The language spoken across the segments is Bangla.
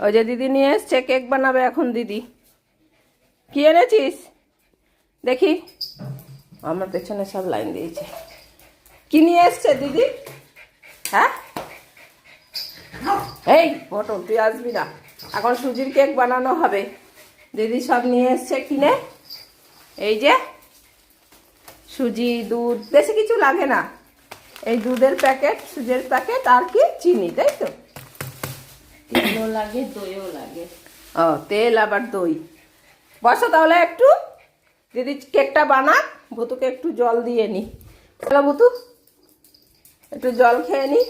ওই যে দিদি নিয়ে এসছে, কেক বানাবে এখন দিদি। কি এনেছিস? দেখি। আমার পেছনে সব লাইন দিয়েছে। কি নিয়ে এসছে দিদি? হ্যাঁ? এই, পটল, তুই আসবি না। এখন সুজির কেক বানানো হবে। দিদি সব নিয়ে এসছে কিনে। এই যে, সুজি, দুধ, বেশি কিছু লাগে না। এই দুধের প্যাকেট, সুজির প্যাকেট আর কি চিনি, তাই তো? তেলও লাগে দইও লাগে। ও তেল আবার দই। বসো তাহলে একটু। দিদি কেকটা বানাক ভুতুকে একটু জল দিয়ে নি। চলো ভুতু একটু জল খেয়ে নি।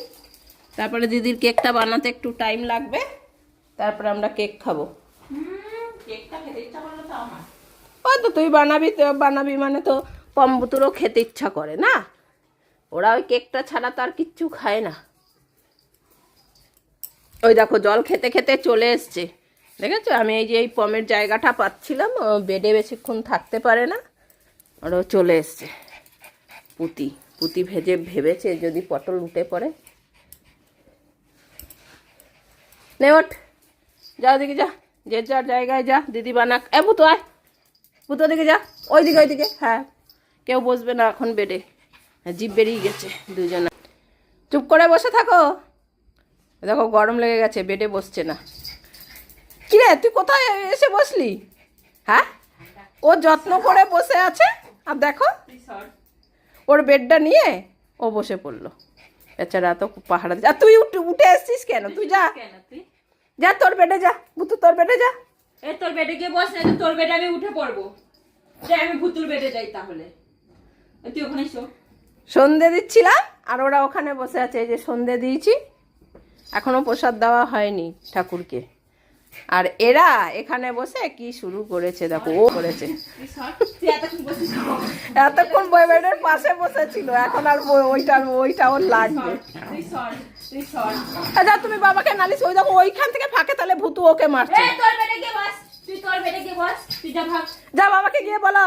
তারপরে দিদির কেকটা বানাতে একটু টাইম লাগবে। তারপরে আমরা কেক খাব। কেকটা খেতে ইচ্ছা করল তো আমার। ওই তো তুই বানাবি তো বানাবি মানে তো পম্বুতুরও খেতে ইচ্ছা করে না? ওরা ওই কেকটা ছাড়া তো আর কিচ্ছু খায় না। ওই দেখো জল খেতে খেতে চলে এসছে। দেখেছ? আমি এই যে এই পমের জায়গাটা পাচ্ছিলাম বেডে বেশিক্ষণ থাকতে পারে না। আর ও চলে এসছে। পুতি পুতি ভেজে ভেবেছে যদি পটল উঠে পড়ে। নে ওঠ। যা ওদিকে যা। যে যার জায়গায় যা, দিদি বানাক। এ বুতো আয়। পুতো দিকে যা। ওইদিকে ওইদিকে। হ্যাঁ। কেউ বসবে না এখন বেডে। হ্যাঁ জিভ বেরিয়ে গেছে দুজনে। চুপ করে বসে থাকো। দেখো গরম লেগে গেছে বেডে বসছে না। কিরে তুই কোথায় এসে বসলি? হ্যাঁ? ও যত্ন করে বসে আছে? আর দেখো ওর বেডটা নিয়ে ও বসে পড়ল। বেচারা তো পাহাড়া আর তুই উঠে এসছিস কেন? তুই যা। যা তোর বেডে যা। বুতু তোর বেডে যা। এ তোর বেডে গিয়ে বস না তোর বেডে আমি উঠে পড়ব। যে আমি ভুতুর বেডে যাই তাহলে। তুই ওখানে শো। সন্ধে দিচ্ছিলাম আর ওরা ওখানে বসে আছে এই যে সন্ধে দিয়েছি। এখনও প্রসাদ দেওয়া হয়নি ঠাকুরকে। আর এরা এখানে বসে কি শুরু করেছে দেখো ও করেছে। এতক্ষণ বই বেডের পাশে বসেছিল এখন আর বই- ওইটা ওইটা ওর লাগবে। আচ্ছা তুমি বাবাকে নালিশ ওই দেখো ওইখান থেকে ফাঁকে তাহলে ভুতু ওকে মারছে। যা বাবাকে গিয়ে বলো।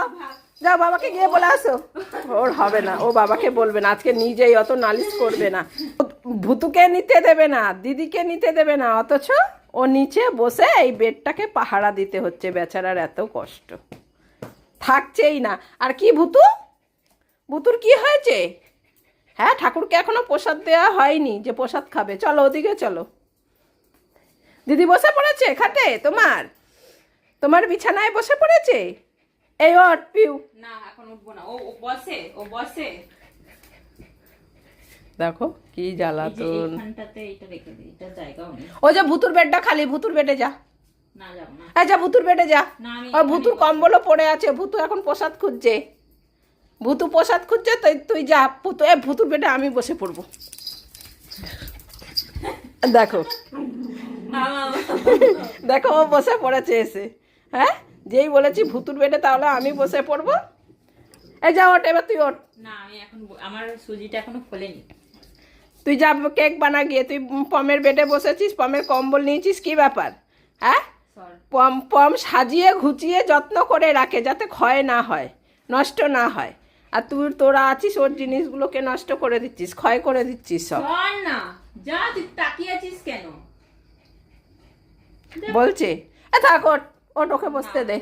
যা বাবাকে গিয়ে বলে আসো। ওর হবে না, ও বাবাকে বলবে না, আজকে নিজেই অত নালিশ করবে না। ভুতুকে নিতে দেবে না, দিদিকে নিতে দেবে না, অথচ ও নিচে বসে এই বেডটাকে পাহারা দিতে হচ্ছে বেচারার এত কষ্ট। থাকছেই না। আর কি ভুতু? ভুতুর কি হয়েছে? হ্যাঁ ঠাকুরকে এখনও প্রসাদ দেওয়া হয়নি যে প্রসাদ খাবে। চলো ওদিকে চলো। দিদি বসে পড়েছে খাটে? তোমার? তোমার বিছানায় বসে পড়েছে? এই ওট পিউ। না এখন উঠবো না। ও বসে ও বসে। দেখো কি জ্বালাতন। ও যে ভুতুর বেডটা খালি ভুতুর বেডে যা। যা ভুতুর বেডে যা। না আমি ও ভুতুর কম্বলও পড়ে আছে ভুতু এখন প্রসাদ খুঁজছে। ভুতু প্রসাদ খুঁজছে তুই তুই যা ভুতু এ ভুতুর বেডে আমি বসে পড়ব। দেখো। দেখো ও বসে পড়েছে এসে। হ্যাঁ? যেই বলেছি ভুতুর বেডে তাহলে আমি বসে পড়ব? এই যা ওট এবার তুই ওঠ। না আমি এখন আমার সুজিটা এখনও খোলেনি। তুই যা কেক বানা গিয়ে তুই পমের বেডে বসেছিস পমের কম্বল নিয়েছিস কি ব্যাপার? হ্যাঁ? পম পম সাজিয়ে ঘুচিয়ে যত্ন করে রাখে যাতে ক্ষয় না হয় নষ্ট না হয়। আর তুই তোরা আছিস ওর জিনিসগুলোকে নষ্ট করে দিচ্ছিস ক্ষয় করে দিচ্ছিস সব। না যা তুই তাকিয়ে আছিস কেন? বলছে। এ থাক ওট ওট ওকে বসতে দে।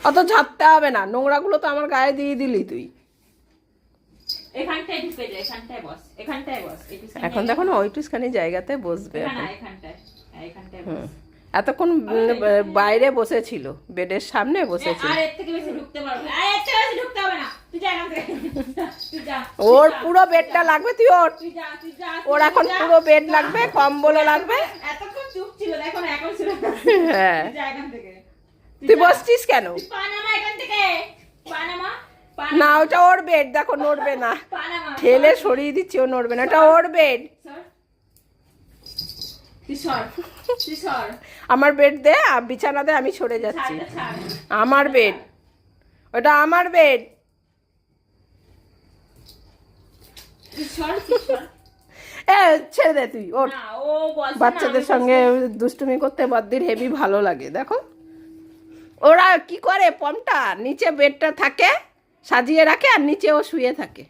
অত ঝাঁপতে হবে না নোংরাগুলো তো আমার গায়ে দিয়ে দিলি তুই। এখন দেখো না ওইটুখানি জায়গাতে বসবে এখানে এতক্ষণ বাইরে বসেছিল বেডের সামনে বসেছিল। ওর পুরো বেডটা লাগবে তুই ওর। ওর এখন পুরো বেড লাগবে কম্বলও লাগবে। হ্যাঁ। তুই। বসছিস কেন? না ওটা ওর বেড দেখো নড়বে না। ঠেলে সরিয়ে দিচ্ছি ও নড়বে না ওটা ওর বেড সর তুই সর তুই সর আমার বেড দে আর বিছানা দে আমি সরে যাচ্ছি। আমার বেড ওটা আমার বেড ছেড়ে দে তুই ওর বাচ্চাদের সঙ্গে দুষ্টুমি করতে বাদ্দির হেভি ভালো লাগে দেখো। ওরা কি করে পমটা? নিচে বেডটা থাকে সাজিয়ে রাখে আর নিচে ও শুয়ে থাকে।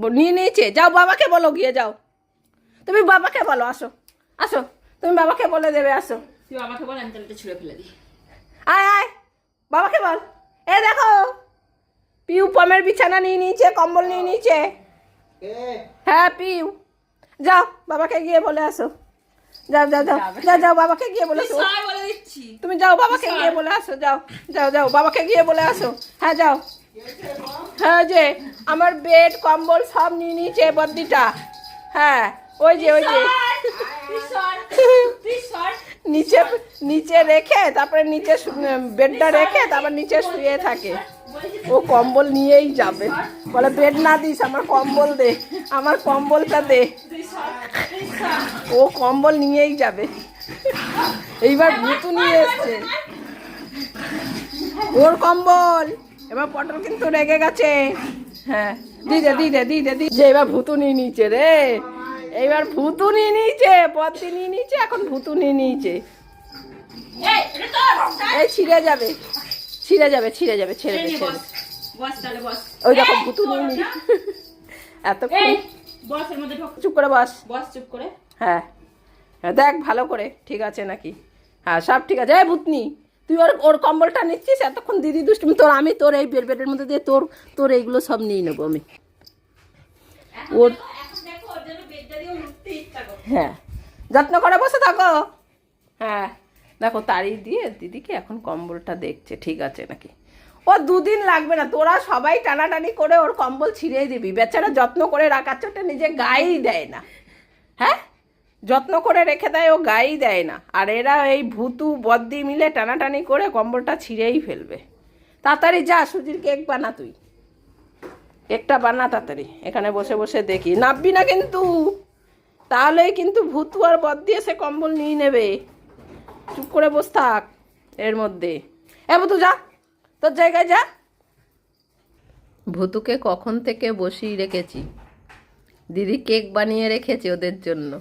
ব- নিয়ে নিয়েছে যাও বাবাকে বলো গিয়ে যাও। তুমি বাবাকে বলো আসো। আসো তুমি বাবাকে বলে দেবে আসো। তুই আমাকে বল আমি তাহলে ছুঁড়ে ফেলে দিই। আয় আয় বাবাকে বল। এ দেখো পিউ পমের বিছানা নিয়ে নিয়েছে কম্বল নিয়ে নিয়েছে। হ্যাঁ পিউ। যাও বাবাকে গিয়ে বলে আসো। যাও যাও যাও যাও যাও বাবাকে গিয়ে বলে আসো। বলে তুমি যাও বাবাকে গিয়ে বলে আসো যাও যাও যাও বাবাকে গিয়ে বলে আসো। হ্যাঁ যাও। হ্যাঁ যে আমার বেড কম্বল সব নিয়ে নিয়েছে বদ্দিটা হ্যাঁ। ওই যে ওই যে। নিচে নিচে রেখে, তারপরে নিচে বেডটা রেখে, তারপর নিচে শুয়ে থাকে। ও কম্বল নিয়েই যাবে। বলে, বেড না দিস, আমার কম্বল দে, আমার কম্বলটা দে। ও কম্বল নিয়েই যাবে। এইবার ভুতু নিয়ে এসছে। ওর কম্বল। এবার পটল কিন্তু রেগে গেছে। হ্যাঁ দিদে দিদে দিদে যে, এবার ভুতু নিয়ে নিয়েছে রে। এইবার ভুতু নিয়ে নিয়েছে পদ্মি নিয়ে নিয়েছে এখন ভুতু নিয়ে নিয়েছে। এই ছিঁড়ে যাবে ছিঁড়ে যাবে ছিঁড়ে যাবে ছেড়ে দে ছেড়ে ওই দেখো ভুতু নিয়ে তোর নি? না? এতক্ষণ এই বসের মধ্যে ঢোক। চুপ করে বস। বস চুপ করে। হ্যাঁ। হ্যাঁ, দেখ ভালো করে ঠিক আছে নাকি? হ্যাঁ সব ঠিক আছে। এই ভূতনি তুই ওর ওর কম্বলটা নিচ্ছিস? এতক্ষণ দিদি দুষ্টুমি তোর আমি তোর এই বেড বেডের মধ্যে দিয়ে তোর তোর এইগুলো সব নিয়ে নেব আমি। ওর- হ্যাঁ যত্ন করে বসে থাকো। হ্যাঁ দেখো তাড়ি দিয়ে দিদিকে এখন কম্বলটা দেখছে, ঠিক আছে নাকি? ও দুদিন লাগবে না, তোরা সবাই টানাটানি করে ওর কম্বল ছিঁড়ে দিবি। বেচারা যত্ন করে রাখার চোটে নিজে গায়েই দেয় না। হ্যাঁ যত্ন করে রেখে দেয়, ও গায়েই দেয় না। আর এরা এই ভুতু বদ্দি মিলে টানাটানি করে কম্বলটা ছিঁড়েই ফেলবে। তাড়াতাড়ি যা, সুজির কেক বানা তুই। কেকটা বানা তাড়াতাড়ি, এখানে বসে বসে দেখি। নাববি না কিন্তু। তাহলেই কিন্তু ভুতুয়ার আর দিয়ে সে কম্বল নিয়ে নেবে। চুপ করে বস থাক এর মধ্যে। এ ভূতু, যা। তোর জায়গায় যা। ভুতুকে কখন থেকে বসিয়ে রেখেছি? দিদি কেক বানিয়ে রেখেছে ওদের জন্য।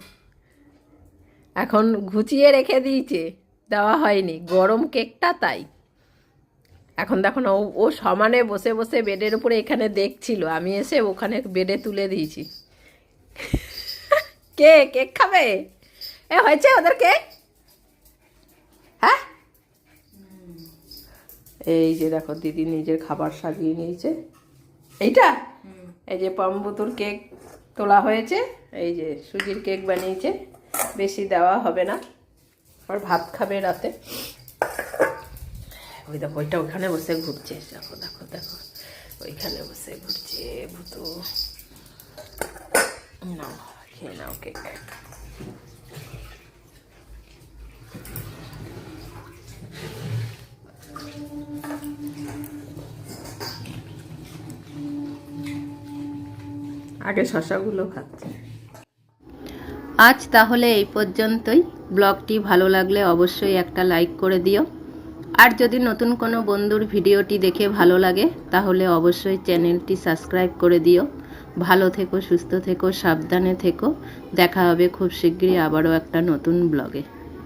এখন ঘুচিয়ে রেখে দিয়েছে। দেওয়া হয়নি। গরম কেকটা তাই। এখন দেখো না ও সমানে বসে বসে বেডের উপরে এখানে দেখছিল। আমি এসে ওখানে বেডে তুলে দিয়েছি। কে? কেক খাবে? এ, হয়েছে ওদের কেক হ্যাঁ? এই যে দেখো, দিদি নিজের খাবার সাজিয়ে নিয়েছে। এইটা? এই যে পাম্বুতুর কেক তোলা হয়েছে। এই যে সুজির কেক বানিয়েছে। বেশি দেওয়া হবে না। আর ভাত খাবে রাতে। ওই দেখো, ওইটা ওইখানে বসে ঘুরছে। দেখো দেখো দেখো। ওইখানে বসে ঘুরছে ভূতু। নাও খেয়ে নাও কেক আগে শশাগুলো খাচ্ছে। আজ তাহলে এই পর্যন্তই। ব্লগটি ভালো লাগলে অবশ্যই একটা লাইক করে দিও। আর যদি নতুন কোনো বন্ধুর ভিডিওটি দেখে ভালো লাগে, তাহলে অবশ্যই চ্যানেলটি সাবস্ক্রাইব করে দিও। ভালো থেকো সুস্থ থেকো সাবধানে থেকো। দেখা হবে খুব শীঘ্রই আবারও একটা নতুন ব্লগে